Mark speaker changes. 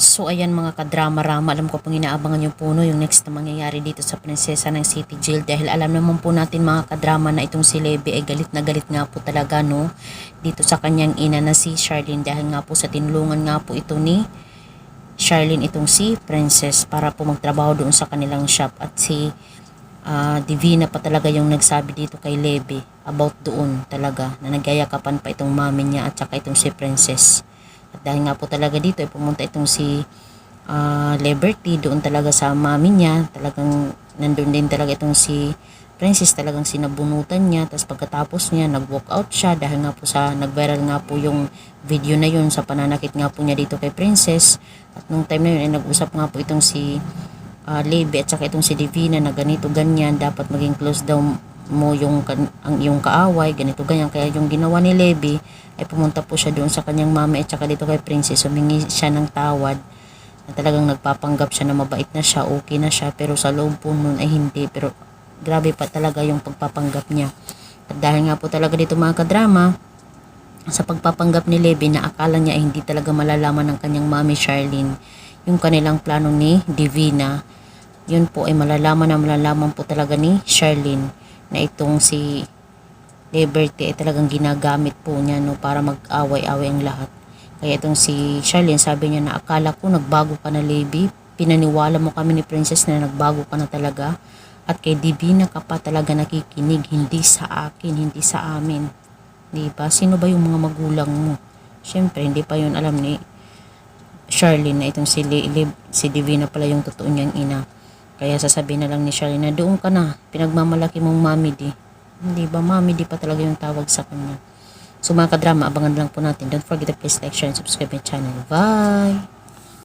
Speaker 1: So ayan mga kadrama-rama, alam ko pong inaabangan yung puno yung next na mangyayari dito sa prinsesa ng City Jail dahil alam naman po natin mga kadrama na itong si Levy ay galit na galit nga po talaga no dito sa kanyang ina na si Charlene dahil nga po sa tinulungan nga po ito ni Charlene itong si Princess para po magtrabaho doon sa kanilang shop at si ah, Divina pa talaga yung nagsabi dito kay Levy about doon talaga na nagyayakapan pa itong mami niya at saka itong si Princess. Dahil nga po talaga dito ay pumunta itong si ah, Liberty doon talaga sa mami niya. Talagang nandun din talaga itong si Princess talagang sinabunutan niya. Tapos pagkatapos niya nag-walk out siya dahil nga po sa nag-viral nga po yung video na yun sa pananakit nga po niya dito kay Princess. At nung time na yun ay nag-usap nga po itong si uh, Lebe at saka itong si Divina na ganito ganyan dapat maging close daw mo yung ang yung kaaway ganito ganyan. Kaya yung ginawa ni Lebe ay pumunta po siya doon sa kanyang mama at saka dito kay Princess. Humingi siya ng tawad na talagang nagpapanggap siya na mabait na siya okay na siya pero sa loob po nun ay hindi. Pero grabe pa talaga yung pagpapanggap niya. At dahil nga po talaga dito mga kadrama sa pagpapanggap ni Levy na akala niya ay hindi talaga malalaman ng kanyang mami Charlene yung kanilang plano ni Divina yun po ay malalaman na malalaman po talaga ni Charlene na itong si Liberty ay talagang ginagamit po niya no, para mag-away-away ang lahat. Kaya itong si Charlene sabi niya na akala ko nagbago ka na Levy, pinaniwala mo kami ni Princess na nagbago ka na talaga at kay Divina ka pa talaga nakikinig, hindi sa akin, hindi sa amin. Di? Sino ba yung mga magulang mo? Siyempre, hindi pa yun alam ni Charlene na itong si, Li- si Divina pala yung totoo niyang ina. Kaya sasabihin na lang ni Charlene na doon ka na, pinagmamalaki mong mami di. Hindi ba mami di pa talaga yung tawag sa kanya. So mga kadrama, abangan lang po natin. Don't forget to please like, share, and subscribe my channel. Bye!